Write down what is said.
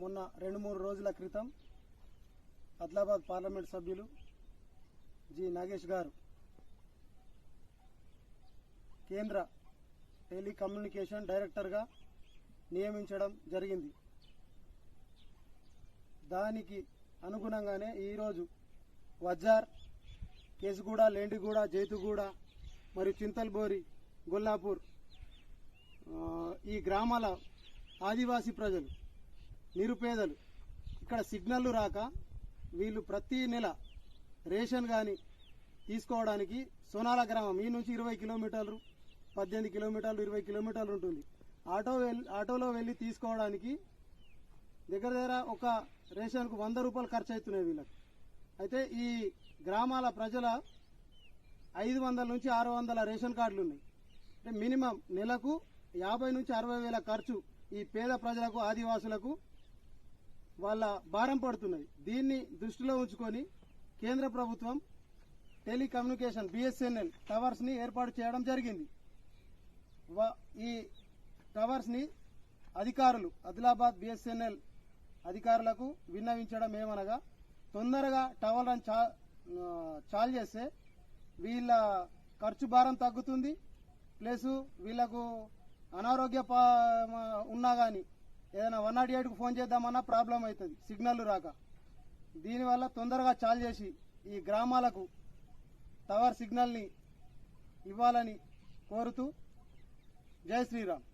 మొన్న రెండు మూడు రోజుల క్రితం ఆదిలాబాద్ పార్లమెంట్ సభ్యులు జి నాగేష్ గారు కేంద్ర టెలికమ్యూనికేషన్ డైరెక్టర్గా నియమించడం జరిగింది. దానికి అనుగుణంగానే ఈరోజు వజ్జార్ కేసుగూడ లేండిగూడ జైతుగూడ మరియు చింతల్బోరి గొల్లాపూర్ ఈ గ్రామాల ఆదివాసీ ప్రజలు నిరుపేదలు. ఇక్కడ సిగ్నల్లు రాక వీళ్ళు ప్రతి నెల రేషన్ కానీ తీసుకోవడానికి సోనాల గ్రామం ఈ నుంచి ఇరవై కిలోమీటర్లు పద్దెనిమిది కిలోమీటర్లు ఇరవై కిలోమీటర్లు ఉంటుంది. ఆటో వెళ్ళి ఆటోలో వెళ్ళి తీసుకోవడానికి దగ్గర దగ్గర ఒక రేషన్కు వంద రూపాయలు ఖర్చు అవుతున్నాయి వీళ్ళకి. అయితే ఈ గ్రామాల ప్రజల ఐదు వందల నుంచి ఆరు వందల రేషన్ కార్డులు ఉన్నాయి. అంటే మినిమం నెలకు యాభై నుంచి అరవై వేల ఖర్చు ఈ పేద ప్రజలకు ఆదివాసులకు వాళ్ళ భారం పడుతున్నది. దీన్ని దృష్టిలో ఉంచుకొని కేంద్ర ప్రభుత్వం టెలికమ్యూనికేషన్ బిఎస్ఎన్ఎల్ టవర్స్ని ఏర్పాటు చేయడం జరిగింది. వ- ఈ టవర్స్ని అధికారులు ఆదిలాబాద్ బిఎస్ఎన్ఎల్ అధికారులకు విన్నవించడం ఏమనగా తొందరగా టవర్లను చా చాల్ చేస్తే వీళ్ళ ఖర్చు భారం తగ్గుతుంది. ప్లస్ వీళ్ళకు అనారోగ్య ఉన్నా కానీ ఏదైనా వన్ నాట్ ఎయిట్కి ఫోన్ చేద్దామన్నా ప్రాబ్లం అవుతుంది సిగ్నల్ రాక. దీనివల్ల తొందరగా చాలు చేసి ఈ గ్రామాలకు టవర్ సిగ్నల్ని ఇవ్వాలని కోరుతూ జై శ్రీరామ్.